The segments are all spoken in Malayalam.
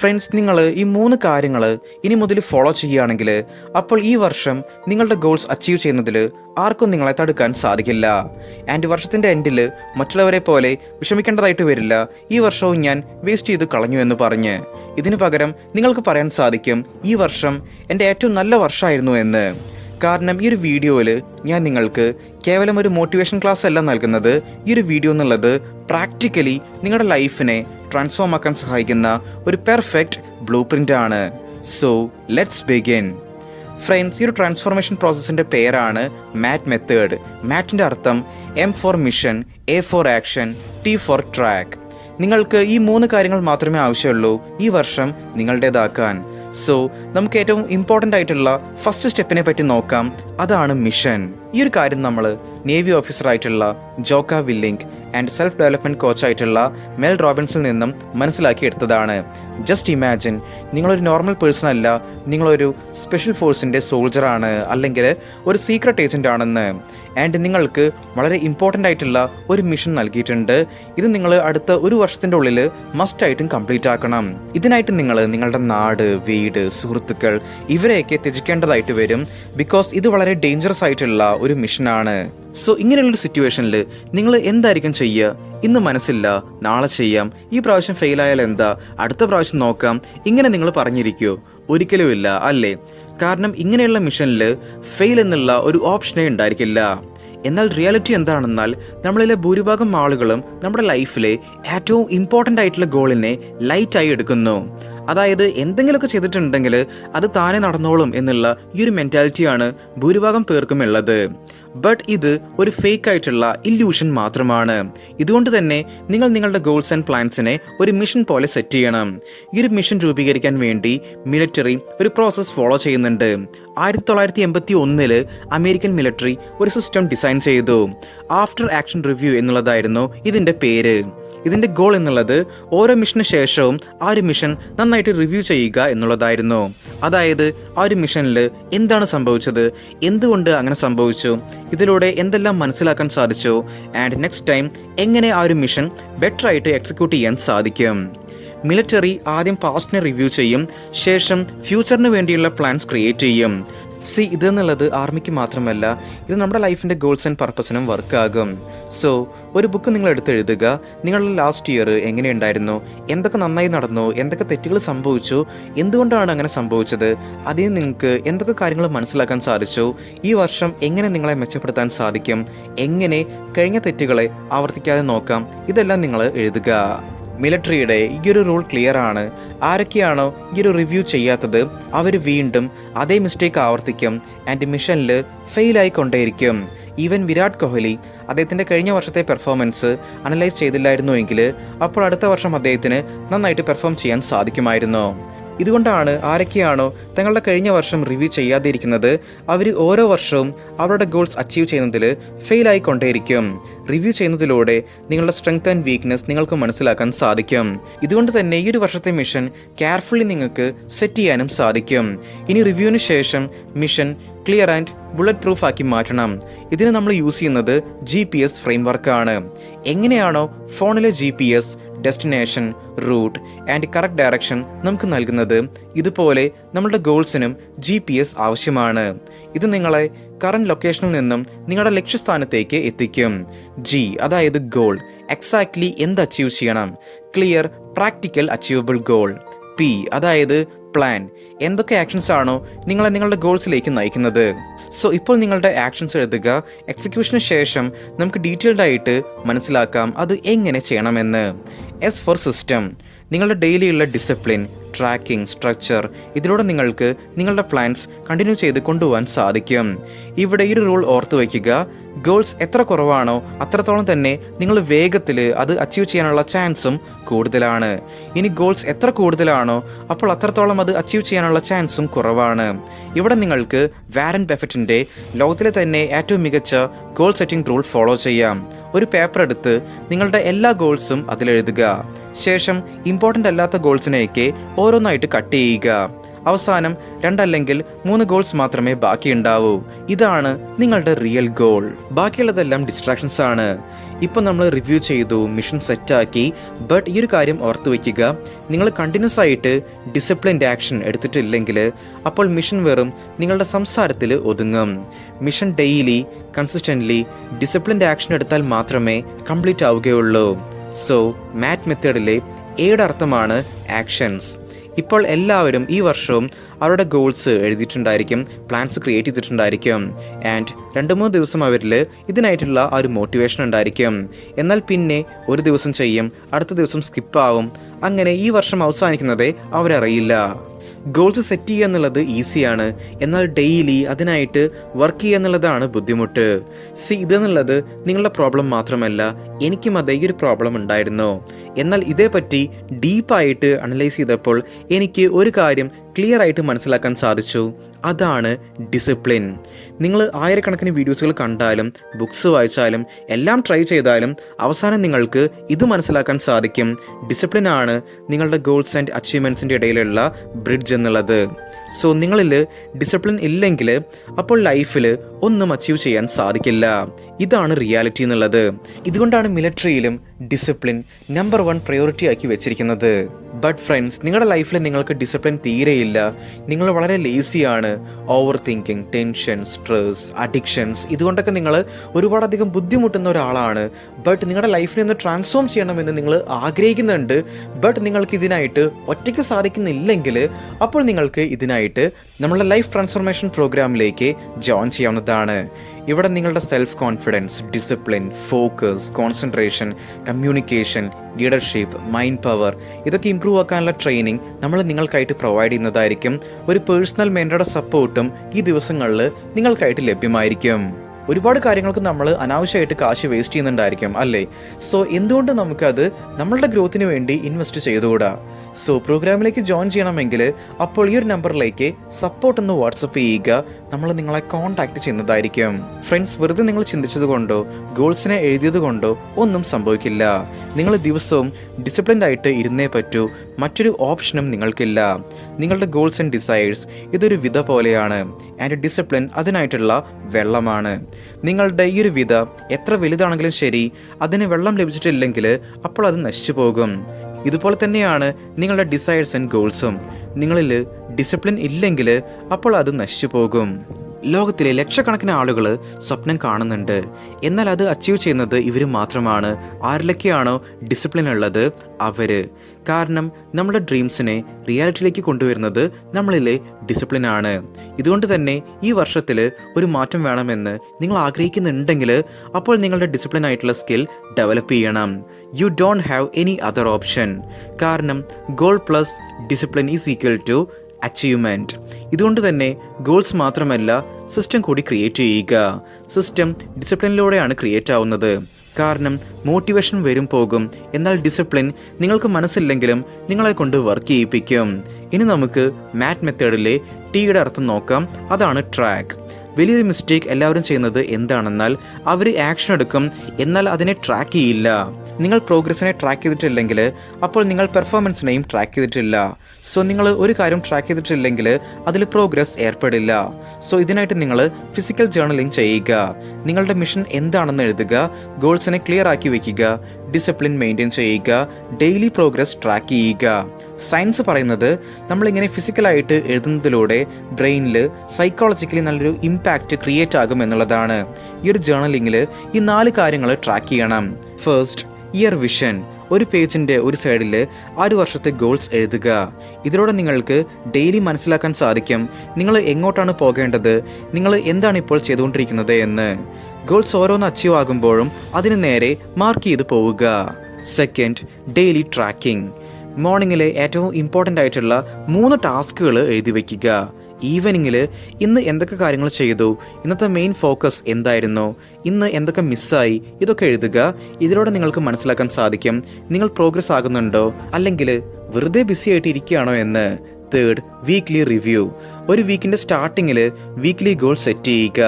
ഫ്രണ്ട്സ് നിങ്ങൾ ഈ മൂന്ന് കാര്യങ്ങൾ ഇനി മുതൽ ഫോളോ ചെയ്യുകയാണെങ്കിൽ അപ്പോൾ ഈ വർഷം നിങ്ങളുടെ ഗോൾസ് അച്ചീവ് ചെയ്യുന്നതിൽ ആർക്കും നിങ്ങളെ തടുക്കാൻ സാധിക്കില്ല. ആൻഡ് വർഷത്തിന്റെ എൻഡിൽ മറ്റുള്ളവരെ പോലെ വിഷമിക്കേണ്ടതായിട്ട് വരില്ല. ഈ വർഷവും ഞാൻ വേസ്റ്റ് ചെയ്ത് കളഞ്ഞു എന്ന് പറഞ്ഞ്. ഇതിനു പകരം നിങ്ങൾക്ക് പറയാൻ സാധിക്കും ഈ വർഷം എന്റെ ഏറ്റവും നല്ല വർഷമായിരുന്നു എന്ന്. കാരണം ഈ ഒരു വീഡിയോയിൽ ഞാൻ നിങ്ങൾക്ക് കേവലം ഒരു മോട്ടിവേഷൻ ക്ലാസ് അല്ല നൽകുന്നത്. ഈ ഒരു വീഡിയോ എന്നുള്ളത് പ്രാക്ടിക്കലി നിങ്ങളുടെ ലൈഫിനെ ട്രാൻസ്ഫോം ആക്കാൻ സഹായിക്കുന്ന ഒരു പെർഫെക്റ്റ് ബ്ലൂ പ്രിന്റ് ആണ്. സോ ലെറ്റ്സ് ബിഗിൻ ഫ്രണ്ട്സ് ഈ ഒരു ട്രാൻസ്ഫോർമേഷൻ പ്രോസസ്സിന്റെ പേരാണ് മാറ്റ് മെത്തേഡ് മാറ്റിന്റെ അർത്ഥം M for mission A for action T for track നിങ്ങൾക്ക് ഈ മൂന്ന് കാര്യങ്ങൾ മാത്രമേ ആവശ്യമുള്ളൂ. ഈ വർഷം നിങ്ങളുടേതാക്കാൻ. സോ നമുക്ക് ഏറ്റവും ഇമ്പോർട്ടന്റ് ആയിട്ടുള്ള ഫസ്റ്റ് സ്റ്റെപ്പിനെ പറ്റി നോക്കാം. അതാണ് മിഷൻ ഈ ഒരു കാര്യം നമ്മൾ നേവി ഓഫീസർ ആയിട്ടുള്ള Jocko Willink and self development കോച്ചായിട്ടുള്ള Mel റോബിൻസിൽ നിന്നും മനസ്സിലാക്കിയെടുത്തതാണ്. ജസ്റ്റ് ഇമാജിൻ നിങ്ങളൊരു നോർമൽ പേഴ്സൺ അല്ല നിങ്ങളൊരു സ്പെഷ്യൽ ഫോഴ്സിന്റെ സോൾജറാണ് അല്ലെങ്കിൽ ഒരു സീക്രട്ട് ഏജന്റ് ആണെന്ന്. ആൻഡ് നിങ്ങൾക്ക് വളരെ ഇമ്പോർട്ടന്റ് ആയിട്ടുള്ള ഒരു മിഷൻ നൽകിയിട്ടുണ്ട്. ഇത് നിങ്ങൾ അടുത്ത ഒരു വർഷത്തിന്റെ ഉള്ളിൽ മസ്റ്റായിട്ടും കംപ്ലീറ്റ് ആക്കണം. ഇതിനായിട്ട് നിങ്ങൾ നിങ്ങളുടെ നാട് വീട് സുഹൃത്തുക്കൾ ഇവരെയൊക്കെ ത്യജിക്കേണ്ടതായിട്ട് വരും. ബിക്കോസ് ഇത് വളരെ ഡേഞ്ചറസ് ആയിട്ടുള്ള ഒരു മിഷനാണ് സോ ഇങ്ങനെയുള്ളൊരു സിറ്റുവേഷനിൽ നിങ്ങൾ എന്തായിരിക്കും ചെയ്യുക? ഇന്ന് മനസ്സില്ല. നാളെ ചെയ്യാം. ഈ പ്രാവശ്യം ഫെയിലായാൽ എന്താ? അടുത്ത പ്രാവശ്യം നോക്കാം. ഇങ്ങനെ നിങ്ങൾ പറഞ്ഞിരിക്കുമോ ഒരിക്കലുമില്ല അല്ലേ? കാരണം ഇങ്ങനെയുള്ള മിഷനിൽ ഫെയിൽ എന്നുള്ള ഒരു ഓപ്ഷനേ ഉണ്ടായിരിക്കില്ല. എന്നാൽ റിയാലിറ്റി എന്താണെന്നാൽ നമ്മളിലെ ഭൂരിഭാഗം ആളുകളും നമ്മുടെ ലൈഫിലെ ഏറ്റവും ഇമ്പോർട്ടന്റ് ആയിട്ടുള്ള ഗോളിനെ ലൈറ്റായി എടുക്കുന്നു. അതായത് എന്തെങ്കിലുമൊക്കെ ചെയ്തിട്ടുണ്ടെങ്കിൽ അത് താനെ നടന്നോളും എന്നുള്ള ഈ ഒരു മെന്റാലിറ്റിയാണ് ഭൂരിഭാഗം പേർക്കും ഉള്ളത്. ബട്ട് ഇത് ഒരു ഫേക്ക് ആയിട്ടുള്ള ഇല്യൂഷൻ മാത്രമാണ്. ഇതുകൊണ്ട് തന്നെ നിങ്ങൾ നിങ്ങളുടെ ഗോൾസ് ആൻഡ് പ്ലാൻസിനെ ഒരു മിഷൻ പോലെ സെറ്റ് ചെയ്യണം. ഈ ഒരു മിഷൻ രൂപീകരിക്കാൻ വേണ്ടി മിലിറ്ററി ഒരു പ്രോസസ്സ് ഫോളോ ചെയ്യുന്നുണ്ട്. ആയിരത്തി തൊള്ളായിരത്തി എൺപത്തി ഒന്നിൽ അമേരിക്കൻ മിലിറ്ററി ഒരു സിസ്റ്റം ഡിസൈൻ ചെയ്തു. ആഫ്റ്റർ ആക്ഷൻ റിവ്യൂ എന്നുള്ളതായിരുന്നു ഇതിന്റെ പേര്. ഇതിന്റെ ഗോൾ എന്നുള്ളത് ഓരോ മിഷന് ശേഷവും ആ ഒരു മിഷൻ നന്നായിട്ട് റിവ്യൂ ചെയ്യുക എന്നുള്ളതായിരുന്നു. അതായത് ആ ഒരു മിഷനിൽ എന്താണ് സംഭവിച്ചത്? എന്തുകൊണ്ട് അങ്ങനെ സംഭവിച്ചു? ഇതിലൂടെ എന്തെല്ലാം മനസ്സിലാക്കാൻ സാധിച്ചു? ആൻഡ് നെക്സ്റ്റ് ടൈം എങ്ങനെ ആ ഒരു മിഷൻ ബെറ്റർ ആയിട്ട് എക്സിക്യൂട്ട് ചെയ്യാൻ സാധിക്കും? മിലിറ്ററി ആദ്യം പാസ്റ്റിനെ റിവ്യൂ ചെയ്യും ശേഷം ഫ്യൂച്ചറിന് വേണ്ടിയുള്ള പ്ലാൻസ് ക്രിയേറ്റ് ചെയ്യും. സി ഇതെന്നുള്ളത് ആർമിക്ക് മാത്രമല്ല ഇത് നമ്മുടെ ലൈഫിന്റെ ഗോൾസ് ആൻഡ് പർപ്പസിനും വർക്ക് ആകും. സോ ഒരു ബുക്ക് നിങ്ങൾ എടുത്തെഴുതുക. നിങ്ങളുടെ ലാസ്റ്റ് ഇയർ എങ്ങനെയുണ്ടായിരുന്നു എന്തൊക്കെ നന്നായി നടന്നു? എന്തൊക്കെ തെറ്റുകൾ സംഭവിച്ചു? എന്തുകൊണ്ടാണ് അങ്ങനെ സംഭവിച്ചത്? അതിൽ നിങ്ങൾക്ക് എന്തൊക്കെ കാര്യങ്ങൾ മനസ്സിലാക്കാൻ സാധിച്ചു? ഈ വർഷം എങ്ങനെ നിങ്ങളെ മെച്ചപ്പെടുത്താൻ സാധിക്കും? എങ്ങനെ കഴിഞ്ഞ തെറ്റുകളെ ആവർത്തിക്കാതെ നോക്കാം? ഇതെല്ലാം നിങ്ങൾ എഴുതുക. മിലിറ്ററിയുടെ ഈ ഒരു റൂൾ ക്ലിയർ ആണ്. ആരൊക്കെയാണോ ഈ ഒരു റിവ്യൂ ചെയ്യാത്തത് അവർ വീണ്ടും അതേ മിസ്റ്റേക്ക് ആവർത്തിക്കും ആൻഡ് മിഷനിൽ ഫെയിലായിക്കൊണ്ടേയിരിക്കും ഈവൻ വിരാട് കോഹ്ലി അദ്ദേഹത്തിന്റെ കഴിഞ്ഞ വർഷത്തെ പെർഫോമൻസ് അനലൈസ് ചെയ്തില്ലായിരുന്നു എങ്കിൽ അപ്പോൾ അടുത്ത വർഷം അദ്ദേഹത്തിന് നന്നായിട്ട് പെർഫോം ചെയ്യാൻ സാധിക്കുമായിരുന്നു. ഇതുകൊണ്ടാണ് ആരൊക്കെയാണോ തങ്ങളുടെ കഴിഞ്ഞ വർഷം റിവ്യൂ ചെയ്യാതിരിക്കുന്നത് അവർ ഓരോ വർഷവും അവരുടെ ഗോൾസ് അച്ചീവ് ചെയ്യുന്നതിൽ ഫെയിൽ ആയിക്കൊണ്ടേയിരിക്കും. റിവ്യൂ ചെയ്യുന്നതിലൂടെ നിങ്ങളുടെ സ്ട്രെങ്ത് ആൻഡ് വീക്ക്നെസ് നിങ്ങൾക്ക് മനസ്സിലാക്കാൻ സാധിക്കും. ഇതുകൊണ്ട് തന്നെ ഈ ഒരു വർഷത്തെ മിഷൻ കെയർഫുള്ളി നിങ്ങൾക്ക് സെറ്റ് ചെയ്യാനും സാധിക്കും. ഇനി റിവ്യൂവിന് ശേഷം mission clear and bulletproof ആക്കി മാറ്റണം. ഇതിന് നമ്മൾ യൂസ് ചെയ്യുന്നത് ജി പി എസ് ഫ്രെയിംവർക്കാണ് എങ്ങനെയാണോ ഫോണിലെ G P S destination route and correct direction നമുക്ക് നൽകുന്നത്. ഇതുപോലെ നമ്മളുടെ ഗോൾസിനും ജി പി എസ് ആവശ്യമാണ്. ഇത് നിങ്ങളെ കറണ്ട് ലൊക്കേഷനിൽ നിന്നും നിങ്ങളുടെ ലക്ഷ്യസ്ഥാനത്തേക്ക് എത്തിക്കും. ജി അതായത് ഗോൾ എക്സാക്ട്ലി എന്ത് അച്ചീവ് ചെയ്യണം? Clear practical achievable goal P അതായത് പ്ലാൻ എന്തൊക്കെ ആക്ഷൻസ് ആണോ നിങ്ങളെ നിങ്ങളുടെ ഗോൾസിലേക്ക് നയിക്കുന്നത്? സോ ഇപ്പോൾ നിങ്ങളുടെ ആക്ഷൻസ് എഴുതുക. എക്സിക്യൂഷന് ശേഷം നമുക്ക് ഡീറ്റെയിൽഡ് ആയിട്ട് മനസ്സിലാക്കാം അത് എങ്ങനെ ചെയ്യണമെന്ന്. എസ് ഫോർ സിസ്റ്റം നിങ്ങളുടെ ഡെയിലിയുള്ള ഡിസിപ്ലിൻ ട്രാക്കിംഗ് സ്ട്രക്ചർ ഇതിലൂടെ നിങ്ങൾക്ക് നിങ്ങളുടെ പ്ലാൻസ് കണ്ടിന്യൂ ചെയ്ത് കൊണ്ടുപോകാൻ സാധിക്കും. ഇവിടെ ഈ റൂൾ ഓർത്ത് വയ്ക്കുക. ഗോൾസ് എത്ര കുറവാണോ അത്രത്തോളം തന്നെ നിങ്ങൾ വേഗത്തിൽ അത് അച്ചീവ് ചെയ്യാനുള്ള ചാൻസും കൂടുതലാണ്. ഇനി ഗോൾസ് എത്ര കൂടുതലാണോ അപ്പോൾ അത്രത്തോളം അത് അച്ചീവ് ചെയ്യാനുള്ള ചാൻസും കുറവാണ്. ഇവിടെ നിങ്ങൾക്ക് വാരൻ ബെഫറ്റിന്റെ ലോകത്തിലെ തന്നെ ഏറ്റവും മികച്ച ഗോൾ സെറ്റിംഗ് റൂൾ ഫോളോ ചെയ്യാം. ഒരു പേപ്പർ എടുത്ത് നിങ്ങളുടെ എല്ലാ ഗോൾസും അതിലെഴുതുക. ശേഷം ഇമ്പോർട്ടന്റ് അല്ലാത്ത ഗോൾസിനെയൊക്കെ ഓരോന്നായിട്ട് കട്ട് ചെയ്യുക. അവസാനം രണ്ടല്ലെങ്കിൽ മൂന്ന് ഗോൾസ് മാത്രമേ ബാക്കിയുണ്ടാവൂ. ഇതാണ് നിങ്ങളുടെ റിയൽ ഗോൾ ബാക്കിയുള്ളതെല്ലാം ഡിസ്ട്രാക്ഷൻസ് ആണ്. ഇപ്പം നമ്മൾ റിവ്യൂ ചെയ്തു മിഷൻ സെറ്റാക്കി. ബട്ട് ഈ ഒരു കാര്യം ഓർത്ത് വയ്ക്കുക നിങ്ങൾ കണ്ടിന്യൂസ് ആയിട്ട് ഡിസിപ്ലിൻഡ് ആക്ഷൻ എടുത്തിട്ടില്ലെങ്കിൽ അപ്പോൾ മിഷൻ വെറും നിങ്ങളുടെ സംസാരത്തിൽ ഒതുങ്ങും. Mission daily consistently disciplined action എടുത്താൽ മാത്രമേ കംപ്ലീറ്റ് ആവുകയുള്ളൂ. സോ മാറ്റ് മെത്തേഡിലെ ഏയുടെ അർത്ഥമാണ് ആക്ഷൻസ് ഇപ്പോൾ എല്ലാവരും ഈ വർഷവും അവരുടെ ഗോൾസ് എഴുതിയിട്ടുണ്ടായിരിക്കും പ്ലാൻസ് ക്രിയേറ്റ് ചെയ്തിട്ടുണ്ടായിരിക്കും. ആൻഡ് രണ്ട് മൂന്ന് ദിവസം അവരിൽ ഇതിനായിട്ടുള്ള ആ ഒരു മോട്ടിവേഷൻ ഉണ്ടായിരിക്കും. എന്നാൽ പിന്നെ ഒരു ദിവസം ചെയ്യും അടുത്ത ദിവസം സ്കിപ്പാവും അങ്ങനെ ഈ വർഷം അവസാനിക്കുന്നതേ അവരറിയില്ല. ഗോൾസ് സെറ്റ് ചെയ്യുക എന്നുള്ളത് ഈസിയാണ് എന്നാൽ ഡെയിലി അതിനായിട്ട് വർക്ക് ചെയ്യുക എന്നുള്ളതാണ് ബുദ്ധിമുട്ട്. സി ഇതെന്നുള്ളത് നിങ്ങളുടെ പ്രോബ്ലം മാത്രമല്ല എനിക്കും അതേ ഒരു പ്രോബ്ലം ഉണ്ടായിരുന്നു. എന്നാൽ ഇതേപ്പറ്റി ഡീപ്പായിട്ട് അനലൈസ് ചെയ്തപ്പോൾ എനിക്ക് ഒരു കാര്യം ക്ലിയർ ആയിട്ട് മനസ്സിലാക്കാൻ സാധിച്ചു. അതാണ് ഡിസിപ്ലിൻ നിങ്ങൾ ആയിരക്കണക്കിന് വീഡിയോസുകൾ കണ്ടാലും ബുക്സ് വായിച്ചാലും എല്ലാം ട്രൈ ചെയ്താലും അവസാനം നിങ്ങൾക്ക് ഇത് മനസ്സിലാക്കാൻ സാധിക്കും. ഡിസിപ്ലിൻ ആണ് നിങ്ങളുടെ ഗോൾസ് ആൻഡ് അച്ചീവ്മെന്റ്സിന്റെ ഇടയിലുള്ള ബ്രിഡ്ജ് എന്നുള്ളത് സോ നിങ്ങളിൽ ഡിസിപ്ലിൻ ഇല്ലെങ്കിൽ അപ്പോൾ ലൈഫിൽ ഒന്നും അച്ചീവ് ചെയ്യാൻ സാധിക്കില്ല. ഇതാണ് റിയാലിറ്റി എന്നുള്ളത്. ഇതുകൊണ്ടാണ് മിലിറ്ററിയിലും ഡിസിപ്ലിൻ നമ്പർ വൺ പ്രയോറിറ്റി ആക്കി വെച്ചിരിക്കുന്നത്. ബട്ട് ഫ്രണ്ട്സ് നിങ്ങളുടെ ലൈഫിൽ നിങ്ങൾക്ക് ഡിസിപ്ലിൻ തീരെയില്ല നിങ്ങൾ വളരെ ലേസിയാണ് overthinking tension stress addictions ഇതുകൊണ്ടൊക്കെ നിങ്ങൾ ഒരുപാടധികം ബുദ്ധിമുട്ടുന്ന ഒരാളാണ്. ബട്ട് നിങ്ങളുടെ ലൈഫിനെ ഒന്ന് ട്രാൻസ്ഫോം ചെയ്യണമെന്ന് നിങ്ങൾ ആഗ്രഹിക്കുന്നുണ്ട്. ബട്ട് നിങ്ങൾക്ക് ഇതിനായിട്ട് ഒറ്റയ്ക്ക് സാധിക്കുന്നില്ലെങ്കിൽ അപ്പോൾ നിങ്ങൾക്ക് ഇതിനായിട്ട് നമ്മുടെ ലൈഫ് ട്രാൻസ്ഫോർമേഷൻ പ്രോഗ്രാമിലേക്ക് ജോയിൻ ചെയ്യാവുന്നതാണ്. ഇവിടെ നിങ്ങളുടെ self confidence discipline focus concentration communication leadership mind power ഇതൊക്കെ ഇമ്പ്രൂവ് ആക്കാനുള്ള ട്രെയിനിങ് നമ്മൾ നിങ്ങൾക്കായിട്ട് പ്രൊവൈഡ് ചെയ്യുന്നതായിരിക്കും. ഒരു പേഴ്സണൽ മെന്ററുടെ സപ്പോർട്ടും ഈ ദിവസങ്ങളിൽ നിങ്ങൾക്കായിട്ട് ലഭ്യമായിരിക്കും. ഒരുപാട് കാര്യങ്ങൾക്ക് നമ്മൾ അനാവശ്യമായിട്ട് കാശ് വേസ്റ്റ് ചെയ്യുന്നുണ്ടായിരിക്കും അല്ലേ? സോ എന്തുകൊണ്ട് നമുക്കത് നമ്മളുടെ ഗ്രോത്തിന് വേണ്ടി ഇൻവെസ്റ്റ് ചെയ്തുകൂടാ? സോ പ്രോഗ്രാമിലേക്ക് ജോയിൻ ചെയ്യണമെങ്കിൽ അപ്പോൾ ഈ ഒരു നമ്പറിലേക്ക് സപ്പോർട്ട് ഒന്ന് വാട്സപ്പ് ചെയ്യുക. നമ്മൾ നിങ്ങളെ കോൺടാക്ട് ചെയ്യുന്നതായിരിക്കും. ഫ്രണ്ട്സ് വെറുതെ നിങ്ങൾ ചിന്തിച്ചത് കൊണ്ടോ ഗോൾസിനെ എഴുതിയത് കൊണ്ടോ ഒന്നും സംഭവിക്കില്ല. നിങ്ങൾ ദിവസവും ഡിസിപ്ലിൻഡ് ആയിട്ട് ഇരുന്നേ പറ്റൂ. മറ്റൊരു ഓപ്ഷനും നിങ്ങൾക്കില്ല. നിങ്ങളുടെ ഗോൾസ് ആൻഡ് ഡിസൈഡ്സ് ഇതൊരു വിധ പോലെയാണ്. ആൻഡ് ഡിസിപ്ലിൻ അതിനായിട്ടുള്ള വെള്ളമാണ്. നിങ്ങളുടെ ഈ ഒരു വിധ എത്ര വലുതാണെങ്കിലും ശരി അതിന് വെള്ളം ലഭിച്ചിട്ടില്ലെങ്കിൽ അപ്പോൾ അത് നശിച്ചു പോകും. ഇതുപോലെ തന്നെയാണ് നിങ്ങളുടെ ഡിസൈഡ്സ് ആൻഡ് ഗോൾസും നിങ്ങളിൽ ഡിസിപ്ലിൻ ഇല്ലെങ്കിൽ അപ്പോൾ അത് നശിച്ചു പോകും. ലോകത്തിലെ ലക്ഷക്കണക്കിന് ആളുകൾ സ്വപ്നം കാണുന്നുണ്ട്. എന്നാൽ അത് അച്ചീവ് ചെയ്യുന്നത് ഇവർ മാത്രമാണ്. ആരിലൊക്കെയാണോ ഡിസിപ്ലിൻ ഉള്ളത്? അവർ കാരണം നമ്മുടെ ഡ്രീംസിനെ റിയാലിറ്റിയിലേക്ക് കൊണ്ടുവരുന്നത് നമ്മളിലെ ഡിസിപ്ലിനാണ് ഇതുകൊണ്ട് തന്നെ ഈ വർഷത്തിൽ ഒരു മാറ്റം വേണമെന്ന് നിങ്ങൾ ആഗ്രഹിക്കുന്നുണ്ടെങ്കിൽ അപ്പോൾ നിങ്ങളുടെ ഡിസിപ്ലിൻ ആയിട്ടുള്ള സ്കിൽ ഡെവലപ്പ് ചെയ്യണം. You don't have any other option കാരണം goal plus discipline is equal to achievement ഇതുകൊണ്ട് തന്നെ ഗോൾസ് മാത്രമല്ല സിസ്റ്റം കൂടി ക്രിയേറ്റ് ചെയ്യുക. സിസ്റ്റം ഡിസിപ്ലിനിലൂടെയാണ് ക്രിയേറ്റ് ആവുന്നത്. കാരണം മോട്ടിവേഷൻ വരും പോകും. എന്നാൽ ഡിസിപ്ലിൻ നിങ്ങൾക്ക് മനസ്സില്ലെങ്കിലും നിങ്ങളെ കൊണ്ട് വർക്ക് ചെയ്യിപ്പിക്കും. ഇനി നമുക്ക് മാറ്റ് മെത്തേഡിലെ ടീയുടെ അർത്ഥം നോക്കാം. അതാണ് ട്രാക്ക് വലിയൊരു മിസ്റ്റേക്ക് എല്ലാവരും ചെയ്യുന്നത് എന്താണെന്നാൽ അവർ ആക്ഷൻ എടുക്കും എന്നാൽ അതിനെ ട്രാക്ക് ചെയ്യില്ല. നിങ്ങൾ പ്രോഗ്രസ്സിനെ ട്രാക്ക് ചെയ്തിട്ടില്ലെങ്കിൽ അപ്പോൾ നിങ്ങൾ പെർഫോമൻസിനെയും ട്രാക്ക് ചെയ്തിട്ടില്ല. സോ നിങ്ങൾ ഒരു കാര്യം ട്രാക്ക് ചെയ്തിട്ടില്ലെങ്കിൽ അതിൽ പ്രോഗ്രസ് ഏർപ്പെടില്ല. സോ ഇതിനായിട്ട് നിങ്ങൾ ഫിസിക്കൽ ജേർണലിംഗ് ചെയ്യുക. നിങ്ങളുടെ മിഷൻ എന്താണെന്ന് എഴുതുക ഗോൾസിനെ ക്ലിയർ ആക്കി വയ്ക്കുക ഡിസിപ്ലിൻ മെയിന്റെയിൻ ചെയ്യുക ഡെയിലി പ്രോഗ്രസ് ട്രാക്ക് ചെയ്യുക. സയൻസ് പറയുന്നത് നമ്മളിങ്ങനെ ഫിസിക്കലായിട്ട് എഴുതുന്നതിലൂടെ ബ്രെയിനിൽ സൈക്കോളജിക്കലി നല്ലൊരു ഇമ്പാക്റ്റ് ക്രിയേറ്റ് ആകും എന്നുള്ളതാണ്. ഈ ഒരു ജേർണലിങ്ങിൽ ഈ നാല് കാര്യങ്ങൾ ട്രാക്ക് ചെയ്യണം. ഫസ്റ്റ് ഇയർ വിഷൻ ഒരു പേജിന്റെ ഒരു സൈഡിൽ ആ ഒരു വർഷത്തെ ഗോൾസ് എഴുതുക. ഇതിലൂടെ നിങ്ങൾക്ക് ഡെയിലി മനസ്സിലാക്കാൻ സാധിക്കും. നിങ്ങൾ എങ്ങോട്ടാണ് പോകേണ്ടത്? നിങ്ങൾ എന്താണ് ഇപ്പോൾ ചെയ്തുകൊണ്ടിരിക്കുന്നത് എന്ന്. ഗോൾസ് ഓരോന്ന് അച്ചീവ് ആകുമ്പോഴും അതിന് നേരെ മാർക്ക് ചെയ്ത് പോവുക. സെക്കൻഡ് ഡെയിലി ട്രാക്കിംഗ് മോർണിംഗിലെ ഏറ്റവും ഇമ്പോർട്ടന്റ് ആയിട്ടുള്ള മൂന്ന് ടാസ്കുകൾ എഴുതി വയ്ക്കുക. ഈവനിങ്ങിൽ ഇന്ന് എന്തൊക്കെ കാര്യങ്ങൾ ചെയ്തു? ഇന്നത്തെ മെയിൻ ഫോക്കസ് എന്തായിരുന്നു? ഇന്ന് എന്തൊക്കെ മിസ്സായി ഇതൊക്കെ എഴുതുക. ഇതിലൂടെ നിങ്ങൾക്ക് മനസ്സിലാക്കാൻ സാധിക്കും. നിങ്ങൾ പ്രോഗ്രസ് ആകുന്നുണ്ടോ? അല്ലെങ്കിൽ വെറുതെ ബിസി ആയിട്ട് ഇരിക്കുകയാണോ എന്ന്. തേർഡ് വീക്ക്ലി റിവ്യൂ ഒരു വീക്കിന്റെ സ്റ്റാർട്ടിങ്ങിൽ വീക്ക്ലി ഗോൾ സെറ്റ് ചെയ്യുക.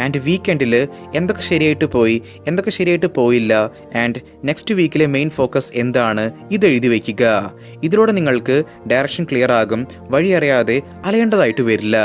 ആൻഡ് വീക്കെൻഡിൽ എന്തൊക്കെ ശരിയായിട്ട് പോയി എന്തൊക്കെ ശരിയായിട്ട് പോയില്ല ആൻഡ് നെക്സ്റ്റ് വീക്കിലെ മെയിൻ ഫോക്കസ് എന്താണ് ഇത് എഴുതി വയ്ക്കുക ഇതിലൂടെ നിങ്ങൾക്ക് ഡയറക്ഷൻ ക്ലിയർ ആകും വഴി അറിയാതെ അലയേണ്ടതായിട്ട് വരില്ല.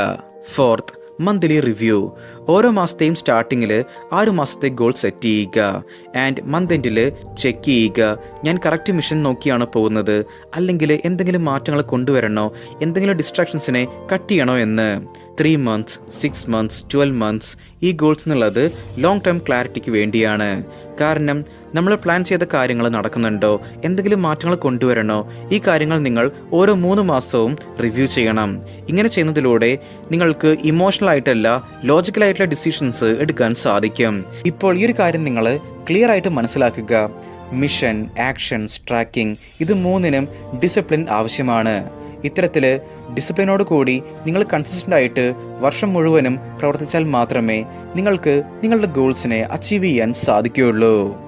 ഫോർത്ത് മന്ത്ലി റിവ്യൂ ഓരോ മാസത്തെയും സ്റ്റാർട്ടിങ്ങിൽ ആ ഒരു മാസത്തെ ഗോൾ സെറ്റ് ചെയ്യുക. ആൻഡ് മന്ത് എൻഡിൽ ചെക്ക് ചെയ്യുക. ഞാൻ കറക്റ്റ് മിഷൻ നോക്കിയാണ് പോകുന്നത്? അല്ലെങ്കിൽ എന്തെങ്കിലും മാറ്റങ്ങൾ കൊണ്ടുവരണോ? എന്തെങ്കിലും ഡിസ്ട്രാക്ഷൻസിനെ കട്ട് ചെയ്യണോ എന്ന്? Three months six months twelve months ഈ ഗോൾസ് എന്നുള്ളത് ലോങ് ടേം ക്ലാരിറ്റിക്ക് വേണ്ടിയാണ്. കാരണം നമ്മൾ പ്ലാൻ ചെയ്ത കാര്യങ്ങൾ നടക്കുന്നുണ്ടോ? എന്തെങ്കിലും മാറ്റങ്ങൾ കൊണ്ടുവരണോ? ഈ കാര്യങ്ങൾ നിങ്ങൾ ഓരോ മൂന്ന് മാസവും റിവ്യൂ ചെയ്യണം. ഇങ്ങനെ ചെയ്യുന്നതിലൂടെ നിങ്ങൾക്ക് ഇമോഷണൽ ആയിട്ടല്ല ലോജിക്കലായിട്ടുള്ള ഡിസിഷൻസ് എടുക്കാൻ സാധിക്കും. ഇപ്പോൾ ഈ ഒരു കാര്യം നിങ്ങൾ ക്ലിയർ ആയിട്ട് മനസ്സിലാക്കുക. മിഷൻ ആക്ഷൻസ് ട്രാക്കിംഗ് ഇത് മൂന്നിനും ഡിസിപ്ലിൻ ആവശ്യമാണ്. ഇത്തരത്തിൽ ഡിസിപ്ലിനോട് കൂടി നിങ്ങൾ കൺസിസ്റ്റന്റ് ആയിട്ട് വർഷം മുഴുവനും പ്രവർത്തിച്ചാൽ മാത്രമേ നിങ്ങൾക്ക് നിങ്ങളുടെ ഗോൾസിനെ അച്ചീവ് ചെയ്യാൻ സാധിക്കുകയുള്ളൂ.